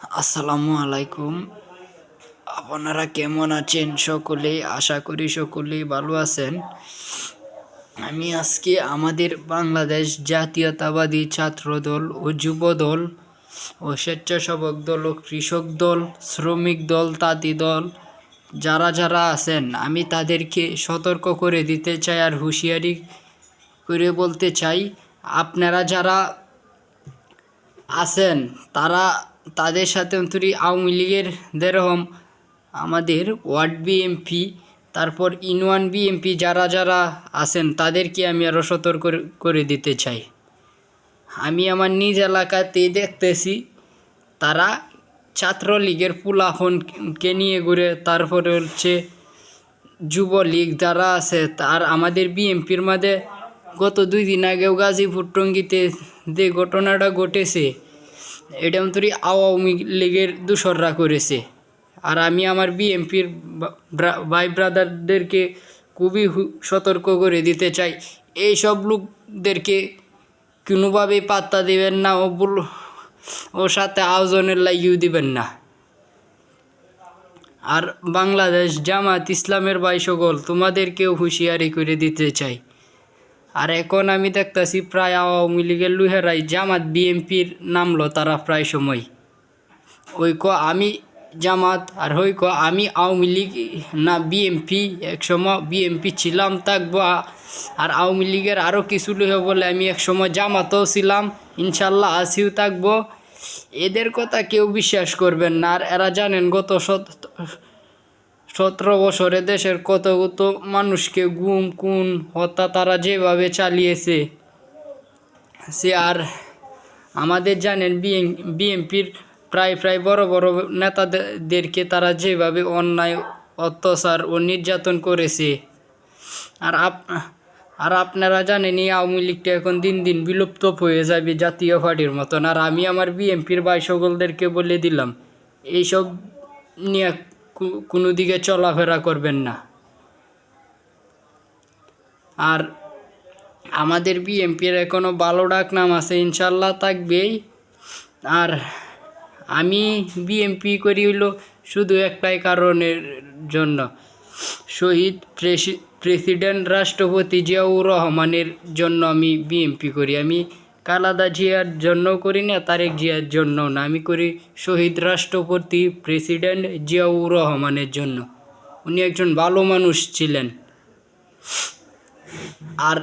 আসসালামু আলাইকুম। আপনারা কেমন আছেন? সকলেই আশা করি সকলেই ভালো আছেন। আমি আজকে আমাদের বাংলাদেশ জাতীয়তাবাদী ছাত্র দল ও যুব দল ও স্বেচ্ছাসেবক দল ও কৃষক দল, শ্রমিক দল, তাঁতি দল, যারা যারা আছেন, আমি তাদেরকে সতর্ক করে দিতে চাই আর হুঁশিয়ারি করে বলতে চাই, আপনারা যারা আছেন, তারা তাদের সাথে অন্তরি আওয়ামী লীগের যেরকম আমাদের ওয়ার্ড বিএমপি, তারপর ইনওয়ান বিএমপি যারা যারা আছেন, তাদেরকে আমি আরও সতর্ক করে- দিতে চাই। আমি আমার নিজ এলাকাতে দেখতেছি, তারা ছাত্রলীগের পুলাফনকে নিয়ে ঘুরে, তারপরে হচ্ছে যুবলীগ যারা আছে, তার আমাদের বিএমপির মাঝে গত দুই দিন আগেও গাজীপুর টঙ্গিতে যে ঘটনাটা ঘটেছে এটা অন্তরি আওয়ামী লীগের দূষররা করেছে। আর আমি আমার বিএমপির ভাই ব্রাদারদেরকে খুবই সতর্ক করে দিতে চাই। এইসব লোকদেরকে কোনোভাবেই পাত্তা দিবেন না ও বল ওর সাথে আয়োজনের লাগিয়েও দিবেন না। আর বাংলাদেশ জামাত ইসলামের ভাই সকল, তোমাদেরকেও হুঁশিয়ারি করে দিতে চাই। আর এখন আমি দেখতাছি প্রায় আওয়ামী লীগের লুহেরাই জামাত বিএমপির নামলো তারা প্রায় সময়। ওই ক আমি জামাত আর হই ক আমি আওয়ামী লীগ না বিএমপি একসময় বিএমপি ছিলাম, থাকব আর আওয়ামী লীগের আরও কিছু লুহে বলে আমি একসময় জামাতও ছিলাম, ইনশাল্লাহ আসিও থাকব। এদের কথা কেউ বিশ্বাস করবেন না, আর এরা জানেন গত শত সতেরো বছরে দেশের কত কত মানুষকে গুম, খুন, হত্যা তারা যেভাবে চালিয়েছে, সে আর আমাদের জানেন বিএনপির প্রায় প্রায় বড় বড় নেতাদেরকে তারা যেভাবে অন্যায়, অত্যাচার ও নির্যাতন করেছে। আর আপ, আর আপনারা জানেন এই আওয়ামী লীগটা এখন দিন দিন বিলুপ্ত হয়ে যাবে জাতীয় পার্টির মতন। আর আমি আমার বিএনপির ভাই সকলদেরকে বলে দিলাম, এইসব নিয়ে কোনো দিকে চলাফেরা করবেন না। আর আমাদের বিএমপির এখনও ভালো ডাক নাম আছে ইনশাল্লাহ থাকবেই। আর আমি বিএমপি করি হইল শুধু একটাই কারণের জন্য। শহীদ প্রেসি- প্রেসিডেন্ট রাষ্ট্রপতি জিয়াউর রহমানের জন্য আমি বিএমপি করি। আমি কালাদা জিয়ার জন্য করি না, তারেক জিয়ার জন্য না। আমি করি শহীদ রাষ্ট্রপতি প্রেসিডেন্ট জিয়াউর রহমানের জন্য। উনি একজন ভালো মানুষ ছিলেন। আর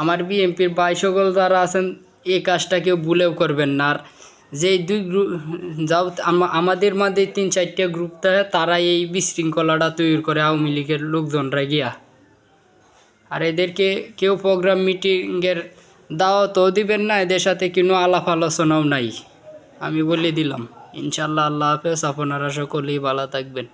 আমার বিএনপির ভাই সকল যারা আছেন এই কাজটা কেউ ভুলেও করবেন না। আর যেই দুই গ্রুপ যাও আমাদের মাঝে তিন চারটে গ্রুপ থাকে তারা এই বিশৃঙ্খলাটা তৈরি করে আওয়ামী লীগের লোকজনরা গিয়া। আর এদেরকে কেউ প্রোগ্রাম মিটিংয়ের দাওয়াতও দিবেন না, এদের সাথে কোনো আলাপ আলোচনাও নাই। আমি বলে দিলাম, ইনশাল্লাহ, আল্লাহ হাফেজ, আপনারা সকলেই ভালো থাকবেন।